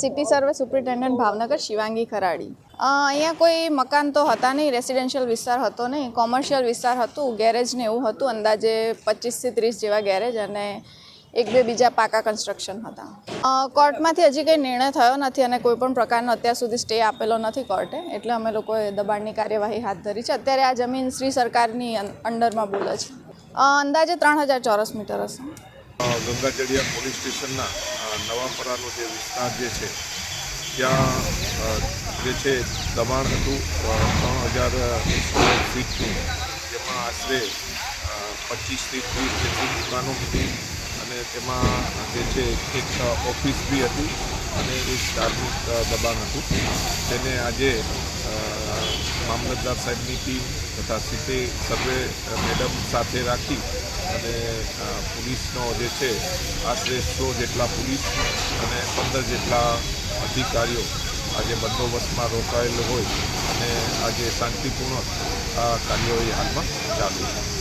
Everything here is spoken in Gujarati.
City survey superintendent Bhavnagar Shivangi Kharadi. અહીંયા કોઈ મકાન તો હતા નહીં, રેસિડેન્શિયલ વિસ્તાર હતો નહીં, કોમર્શિયલ વિસ્તાર હતું, ગેરેજ ને એવું હતું, અંદાજે પચીસથી ત્રીસ જેવા ગેરેજ અને એક બે બીજા પાકા કન્સ્ટ્રક્શન હતા. કોર્ટમાંથી હજી કંઈ નિર્ણય થયો નથી અને કોઈ પણ પ્રકારનો અત્યાર સુધી સ્ટે આપેલો નથી કોર્ટે, એટલે અમે લોકોએ દબાણની કાર્યવાહી હાથ ધરી છે. અત્યારે આ જમીન શ્રી સરકારની અંડરમાં બોલે છે. અંદાજે ત્રણ હજાર ચોરસ મીટર હશે. ગંગાજળિયા પોલીસ સ્ટેશનના નવાપરાનો જે વિસ્તાર જે છે, ત્યાં જે છે, દબાણ હતું ત્રણ હજાર સીટનું જેમાં આશરે પચીસથી ત્રીસ જેટલી દુકાનો હતી અને તેમાં જે છે, એક ઓફિસ બી હતી અને એક ધાર્મિક દબાણ હતું. તેને આજે મામલતદાર સાહેબની ટીમ તથા સિટી સર્વે મેડમ સાથે રાખી અને પોલીસનો જે છે, આશરે સો જેટલા પોલીસ અને પંદર જેટલા અધિકારીઓ આજે બંદોબસ્તમાં રોકાયેલ હોય અને આજે શાંતિપૂર્ણ આ કાર્યવાહી હાલમાં ચાલુ છે.